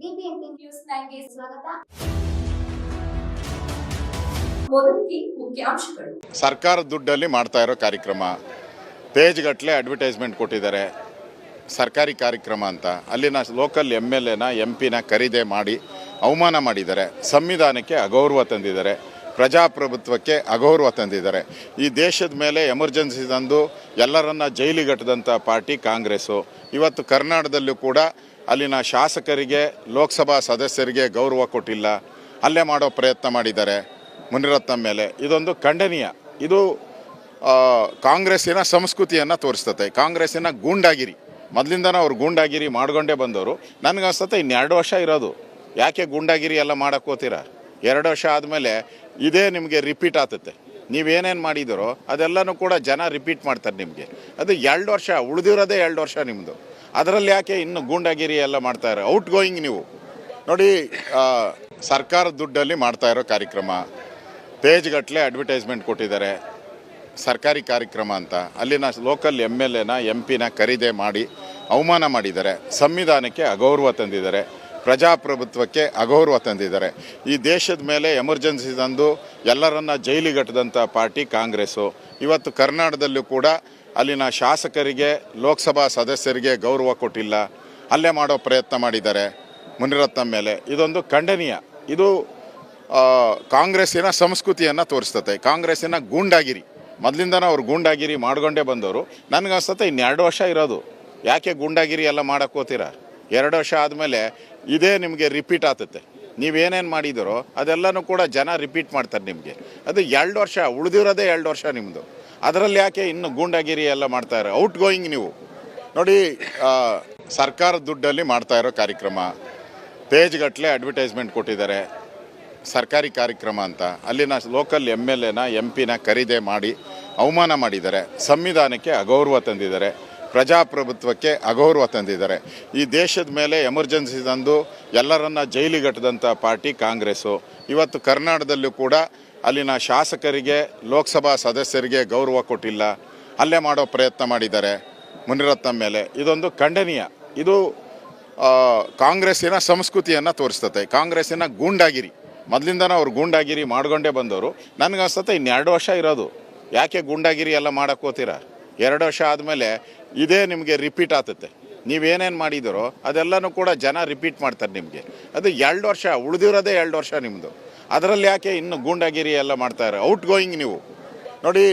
News ಸ್ವಾಗತ. ಸರ್ಕಾರದ ದುಡ್ಡಲ್ಲಿ ಮಾಡ್ತಾ ಇರೋ ಕಾರ್ಯಕ್ರಮ. ಪೇಜ್ ಗಟ್ಟಲೆ ಅಡ್ವರ್ಟೈಸ್ಮೆಂಟ್ ಕೊಟ್ಟಿದ್ದಾರೆ. ಸರ್ಕಾರಿ ಕಾರ್ಯಕ್ರಮ ಅಂತ. ಅಲ್ಲಿನ ಲೋಕಲ್ ಎಂ ಎಲ್ ಎನ ಎಂ ಪಿನ ಖರೀದಿ ಮಾಡಿ, ಅವಮಾನ ಮಾಡಿದ್ದಾರೆ. ಸಂವಿಧಾನಕ್ಕೆ ಅಗೌರವ ತಂದಿದ್ದಾರೆ. ಪ್ರಜಾಪ್ರಭುತ್ವಕ್ಕೆ ಅಗೌರವ ತಂದಿದ್ದಾರೆ. ಈ ದೇಶದ ಮೇಲೆ ಎಮರ್ಜೆನ್ಸಿ ತಂದು, ಎಲ್ಲರನ್ನ ಜೈಲಿಗಟ್ಟದಂಥ ಪಾರ್ಟಿ ಕಾಂಗ್ರೆಸ್ಸು. ಇವತ್ತು ಕರ್ನಾಟಕದಲ್ಲೂ ಕೂಡ ಅಲ್ಲಿನ ಶಾಸಕರಿಗೆ, ಲೋಕಸಭಾ ಸದಸ್ಯರಿಗೆ ಗೌರವ ಕೊಟ್ಟಿಲ್ಲ. ಅಲ್ಲೇ ಮಾಡೋ ಪ್ರಯತ್ನ ಮಾಡಿದ್ದಾರೆ ಮುನಿರತ್ನ ಮೇಲೆ. ಇದೊಂದು ಖಂಡನೀಯ. ಇದು ಕಾಂಗ್ರೆಸ್ಸಿನ ಸಂಸ್ಕೃತಿಯನ್ನು ತೋರಿಸ್ತತೆ. ಕಾಂಗ್ರೆಸ್ಸಿನ ಗೂಂಡಾಗಿರಿ. ಮೊದಲಿಂದನೂ ಅವ್ರು ಗೂಂಡಾಗಿರಿ ಮಾಡ್ಕೊಂಡೇ ಬಂದವರು. ನನಗನ್ಸುತ್ತೆ ಇನ್ನೆರಡು ವರ್ಷ ಇರೋದು. ಯಾಕೆ ಗೂಂಡಾಗಿರಿ ಎಲ್ಲ ಮಾಡೋಕ್ಕೋತೀರಾ ಎರಡು ವರ್ಷ ಆದಮೇಲೆ ಇದೇ ನಿಮಗೆ ರಿಪೀಟ್ ಆತತೆ ನೀವೇನೇನು ಮಾಡಿದಿರೋ ಅದೆಲ್ಲನೂ ಕೂಡ ಜನ ರಿಪೀಟ್ ಮಾಡ್ತಾರೆ ನಿಮಗೆ. ಅದು ಎರಡು ವರ್ಷ, ಉಳಿದಿರೋದೇ ಎರಡು ವರ್ಷ ನಿಮ್ಮದು ಅದರಲ್ಲಿ ಯಾಕೆ ಇನ್ನು ಗೂಂಡಾಗಿರಿ ಎಲ್ಲ ಮಾಡ್ತಾರೆ ಔಟ್ ಗೋಯಿಂಗ್ ನೀವು. ನೋಡಿ ಸರ್ಕಾರದ ದುಡ್ಡಲ್ಲಿ ಮಾಡ್ತಾ ಇರೋ ಕಾರ್ಯಕ್ರಮ ಪೇಜ್ಗಟ್ಟಲೆ ಅಡ್ವರ್ಟೈಸ್ಮೆಂಟ್ ಕೊಟ್ಟಿದ್ದಾರೆ. ಸರ್ಕಾರಿ ಕಾರ್ಯಕ್ರಮ ಅಂತ. ಅಲ್ಲಿನ ಲೋಕಲ್ ಎಂ ಎಲ್ ಎನ ಎಂ ಪಿನ ಖರೀದಿ ಮಾಡಿ, ಅವಮಾನ ಮಾಡಿದ್ದಾರೆ. ಸಂವಿಧಾನಕ್ಕೆ ಅಗೌರವ ತಂದಿದ್ದಾರೆ. ಪ್ರಜಾಪ್ರಭುತ್ವಕ್ಕೆ ಅಗೌರವ ತಂದಿದ್ದಾರೆ. ಈ ದೇಶದ ಮೇಲೆ ಎಮರ್ಜೆನ್ಸಿ ತಂದು, ಎಲ್ಲರನ್ನ ಜೈಲಿಗಟ್ಟದಂಥ ಪಾರ್ಟಿ ಕಾಂಗ್ರೆಸ್ಸು. ಇವತ್ತು ಕರ್ನಾಟಕದಲ್ಲೂ ಕೂಡ ಅಲ್ಲಿನ ಶಾಸಕರಿಗೆ, ಲೋಕಸಭಾ ಸದಸ್ಯರಿಗೆ ಗೌರವ ಕೊಟ್ಟಿಲ್ಲ. ಅಲ್ಲೇ ಮಾಡೋ ಪ್ರಯತ್ನ ಮಾಡಿದ್ದಾರೆ ಮುನಿರತ್ನ ಮೇಲೆ. ಇದೊಂದು ಖಂಡನೀಯ. ಇದು ಕಾಂಗ್ರೆಸ್ಸಿನ ಸಂಸ್ಕೃತಿಯನ್ನು ತೋರಿಸ್ತತೆ ಕಾಂಗ್ರೆಸ್ಸಿನ ಗೂಂಡಾಗಿರಿ. ಮೊದಲಿಂದನೂ ಅವ್ರು ಗೂಂಡಾಗಿರಿ ಮಾಡ್ಕೊಂಡೇ ಬಂದವರು. ನನಗನ್ಸುತ್ತೆ ಇನ್ನೆರಡು ವರ್ಷ ಇರೋದು. ಯಾಕೆ ಗೂಂಡಾಗಿರಿ ಎಲ್ಲ ಮಾಡೋಕ್ಕೋತೀರ ಎರಡು ವರ್ಷ ಆದಮೇಲೆ ಇದೇ ನಿಮಗೆ ರಿಪೀಟ್ ಆಗ್ತತೆ. ನೀವೇನೇನು ಮಾಡಿದಿರೋ ಅದೆಲ್ಲನೂ ಕೂಡ ಜನ ರಿಪೀಟ್ ಮಾಡ್ತಾರೆ ನಿಮಗೆ. ಅದು ಎರಡು ವರ್ಷ, ಉಳಿದಿರೋದೇ ಎರಡು ವರ್ಷ ನಿಮ್ಮದು ಅದರಲ್ಲಿ ಯಾಕೆ ಇನ್ನು ಗೂಂಡಾಗಿರಿ ಎಲ್ಲ ಮಾಡ್ತಾರೆ ಔಟ್ ಗೋಯಿಂಗ್ ನೀವು? ನೋಡಿ ಸರ್ಕಾರದ ದುಡ್ಡಲ್ಲಿ ಮಾಡ್ತಾ ಇರೋ ಕಾರ್ಯಕ್ರಮ ಪೇಜ್ಗಟ್ಟಲೆ ಅಡ್ವರ್ಟೈಸ್ಮೆಂಟ್ ಕೊಟ್ಟಿದ್ದಾರೆ, ಸರ್ಕಾರಿ ಕಾರ್ಯಕ್ರಮ ಅಂತ. ಅಲ್ಲಿನ ಲೋಕಲ್ ಎಂ ಎಲ್ ಎನ ಎಂ ಪಿನ ಖರೀದಿ ಮಾಡಿ, ಅವಮಾನ ಮಾಡಿದ್ದಾರೆ. ಸಂವಿಧಾನಕ್ಕೆ ಅಗೌರವ ತಂದಿದ್ದಾರೆ. ಪ್ರಜಾಪ್ರಭುತ್ವಕ್ಕೆ ಅಗೌರವ ತಂದಿದ್ದಾರೆ. ಈ ದೇಶದ ಮೇಲೆ ಎಮರ್ಜೆನ್ಸಿ ತಂದು ಎಲ್ಲರನ್ನ ಜೈಲಿಗಟ್ಟದಂಥ ಪಾರ್ಟಿ ಕಾಂಗ್ರೆಸ್ಸು. ಇವತ್ತು ಕರ್ನಾಟಕದಲ್ಲೂ ಕೂಡ ಅಲ್ಲಿನ ಶಾಸಕರಿಗೆ, ಲೋಕಸಭಾ ಸದಸ್ಯರಿಗೆ ಗೌರವ ಕೊಟ್ಟಿಲ್ಲ. ಅಲ್ಲೇ ಮಾಡೋ ಪ್ರಯತ್ನ ಮಾಡಿದ್ದಾರೆ ಮುನಿರತ್ನ ಮೇಲೆ. ಇದೊಂದು ಖಂಡನೀಯ. ಇದು ಕಾಂಗ್ರೆಸ್ಸಿನ ಸಂಸ್ಕೃತಿಯನ್ನು ತೋರಿಸ್ತತೆ ಕಾಂಗ್ರೆಸ್ಸಿನ ಗೂಂಡಾಗಿರಿ. ಮೊದಲಿಂದನೂ ಅವ್ರು ಗೂಂಡಾಗಿರಿ ಮಾಡ್ಕೊಂಡೇ ಬಂದವರು. ನನಗನ್ಸುತ್ತೆ ಇನ್ನೆರಡು ವರ್ಷ ಇರೋದು. ಯಾಕೆ ಗೂಂಡಾಗಿರಿ ಎಲ್ಲ ಮಾಡಕ್ಕೆ ಹೋಗ್ತೀರಾ? ಎರಡು ವರ್ಷ ಆದಮೇಲೆ ಇದೇ ನಿಮಗೆ ರಿಪೀಟ್ ಆಗ್ತತೆ. ನೀವೇನೇನು ಮಾಡಿದಿರೋ ಅದೆಲ್ಲನೂ ಕೂಡ ಜನ ರಿಪೀಟ್ ಮಾಡ್ತಾರೆ ನಿಮಗೆ. ಅದು ಎರಡು ವರ್ಷ, ಉಳಿದಿರೋದೇ ಎರಡು ವರ್ಷ ನಿಮ್ಮದು ಅದರಲ್ಲಿ ಯಾಕೆ ಇನ್ನು ಗೂಂಡಾಗಿರಿ ಎಲ್ಲ ಮಾಡ್ತಾರೆ ಔಟ್ ಗೋಯಿಂಗ್ ನೀವು. ನೋಡಿ